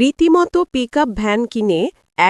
রীতিমতো pickup van কিনে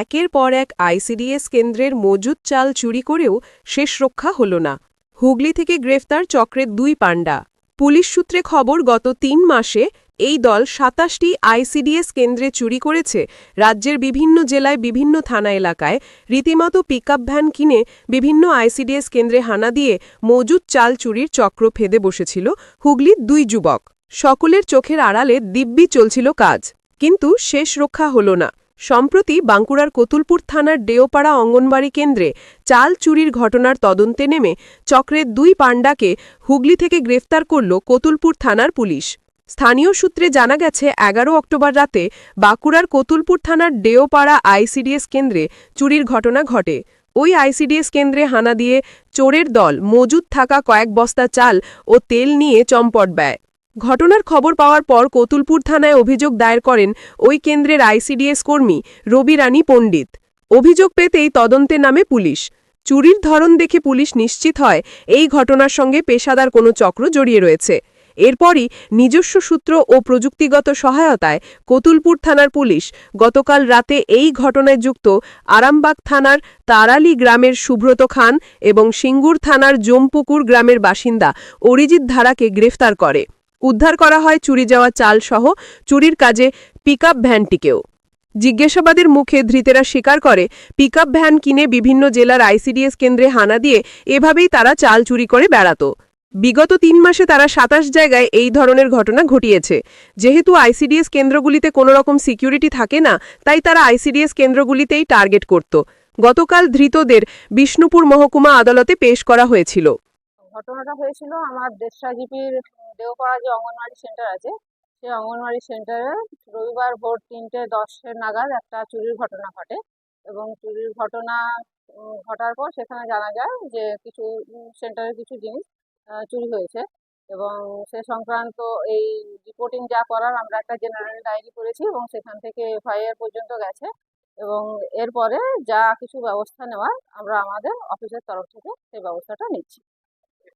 একের পর এক আইসিডিএস কেন্দ্রের মজুদ চাল চুরি করেও শেষ রক্ষা হল না। হুগলি থেকে গ্রেফতার চক্রের দুই পাণ্ডা। পুলিশ সূত্রে খবর, গত তিন মাসে এই দল সাতাশটি আইসিডিএস কেন্দ্রে চুরি করেছে। রাজ্যের বিভিন্ন জেলায়, বিভিন্ন থানা এলাকায় রীতিমতো পিকআপ ভ্যান কিনে বিভিন্ন আইসিডিএস কেন্দ্রে হানা দিয়ে মজুদ চাল চুরির চক্র ফেদে বসেছিল হুগলির দুই যুবক। সকলের চোখের আড়ালে দিব্যি চলছিল কাজ। কিন্তু শেষ রক্ষা হল না। সম্প্রতি বাঁকুড়ার কতুলপুর থানার ডেওপাড়া অঙ্গনবাড়ি কেন্দ্রে চাল চুরির ঘটনার তদন্তে নেমে চক্রের দুই পাণ্ডাকে হুগলি থেকে গ্রেফতার করল কতুলপুর থানার পুলিশ। স্থানীয় সূত্রে জানা গেছে, এগারো অক্টোবর রাতে বাঁকুড়ার কতুলপুর থানার ডেওপাড়া আইসিডিএস কেন্দ্রে চুরির ঘটনা ঘটে। ওই আইসিডিএস কেন্দ্রে হানা দিয়ে চোরের দল মজুদ থাকা কয়েক বস্তা চাল ও তেল নিয়ে চম্পট ব্যয়। ঘটনার খবর পাওয়ার পর কতুলপুর থানায় অভিযোগ দায়ের করেন ওই কেন্দ্রের আইসিডিএস কর্মী রবি রানী পণ্ডিত। অভিযোগ পেতেই তদন্তে নামে পুলিশ। চুরির ধরন দেখে পুলিশ নিশ্চিত হয় এই ঘটনার সঙ্গে পেশাদার কোনো চক্র জড়িয়ে রয়েছে। এরপরই নিজস্ব সূত্র ও প্রযুক্তিগত সহায়তায় কতুলপুর থানার পুলিশ গতকাল রাতে এই ঘটনায় যুক্ত আরামবাগ থানার তারালি গ্রামের সুব্রত খান এবং সিঙ্গুর থানার জমপুকুর গ্রামের বাসিন্দা অরিজিৎ ধারাকে গ্রেফতার করে। উদ্ধার করা হয় চুরি যাওয়া চাল সহ চুরির কাজে পিকআপ ভ্যানটিকেও। জিজ্ঞাসাবাদের মুখে ধৃতেরা স্বীকার করে পিকআপ ভ্যান কিনে বিভিন্ন জেলার আইসিডিএস কেন্দ্রে হানা দিয়ে এভাবেই তারা চাল চুরি করে বেড়াত। বিগত তিন মাসে তারা সাতাশ জায়গায় এই ধরনের ঘটনা ঘটিয়েছে। যেহেতু আইসিডিএস কেন্দ্রগুলিতে কোনো রকম সিকিউরিটি থাকে না, তাই তারা আইসিডিএস কেন্দ্রগুলিতেই টার্গেট করত। গতকাল ধৃতদের বিষ্ণুপুর মহকুমা আদালতে পেশ করা হয়েছিল। ঘটনাটা হয়েছিল আমার দেশরা জিপির দেওপাড়া যে অঙ্গনওয়াড়ি সেন্টার আছে, সেই অঙ্গনওয়াড়ি সেন্টারে রবিবার ভোর তিনটে দশের নাগাদ একটা চুরির ঘটনা ঘটে এবং চুরির ঘটনা ঘটার পর সেখানে জানা যায় যে কিছু সেন্টারের কিছু জিনিস চুরি হয়েছে এবং সে সংক্রান্ত এই রিপোর্টিং যা করার আমরা একটা জেনারেল ডায়েরি করেছি এবং সেখান থেকে এফআইআর পর্যন্ত গেছে এবং এরপরে যা কিছু ব্যবস্থা নেওয়ার আমরা আমাদের অফিসের তরফ থেকে সেই ব্যবস্থাটা নিচ্ছি।